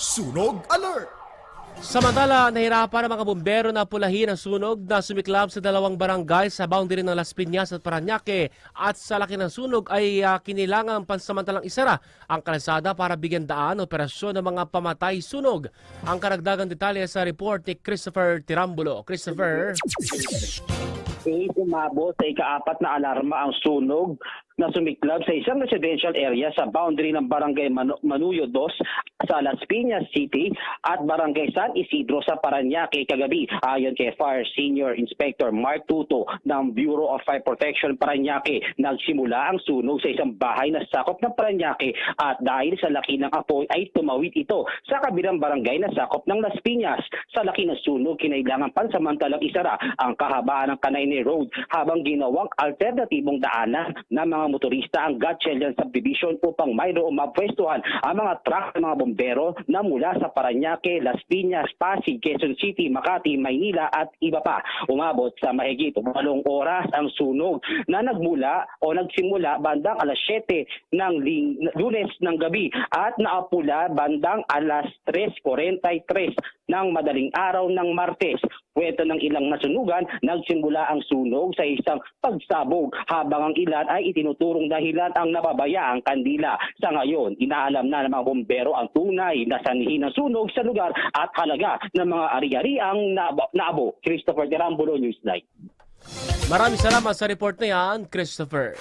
Sunog Alert! Samantala, nahirapan ang mga bumbero na pulahin ang sunog na sumiklab sa dalawang barangay sa boundary ng Las Piñas at Paranaque at sa laki ng sunog ay uh, kinilangan pansamantalang isara ang kalsada para bigyan daan operasyon ng mga pamatay sunog. Ang karagdagang detalye sa report ni Christopher Tirambulo. Christopher? Kahit umabot sa ikaapat na alarma ang sunog na sumiklab sa isang residential area sa boundary ng Barangay Manu- Manuyo 2 sa Las Piñas City at Barangay San Isidro sa Paranaque kagabi. Ayon kay Fire Senior Inspector Mark Tuto ng Bureau of Fire Protection Paranaque, nagsimula ang sunog sa isang bahay na sakop ng Paranaque at dahil sa laki ng apoy ay tumawid ito sa kabilang barangay na sakop ng Las Piñas. Sa laki ng sunog, kinailangan pansamantalang isara ang kahabaan ng Kanayne Road habang ginawang alternatibong daanan ng mga motorista ang Gatchelian Subdivision upang mayroong mapwestuhan ang mga truck ng mga bombero na mula sa Paranaque, Las Piñas, Pasig, Quezon City, Makati, Maynila at iba pa. Umabot sa mahigit walong oras ang sunog na nagmula o nagsimula bandang alas 7 ng lunes ng gabi at naapula bandang alas 3.43 ng madaling araw ng Martes. Kwento ng ilang nasunugan, nagsimula ang sunog sa isang pagsabog habang ang ilan ay itinuturong dahilan ang napabaya ang kandila. Sa ngayon, inaalam na ng mga bombero ang tunay na sanhi ng sunog sa lugar at halaga ng mga ari-ariang naabo. Christopher Derambulo, Newsnight. Maraming salamat sa report na yan, Christopher.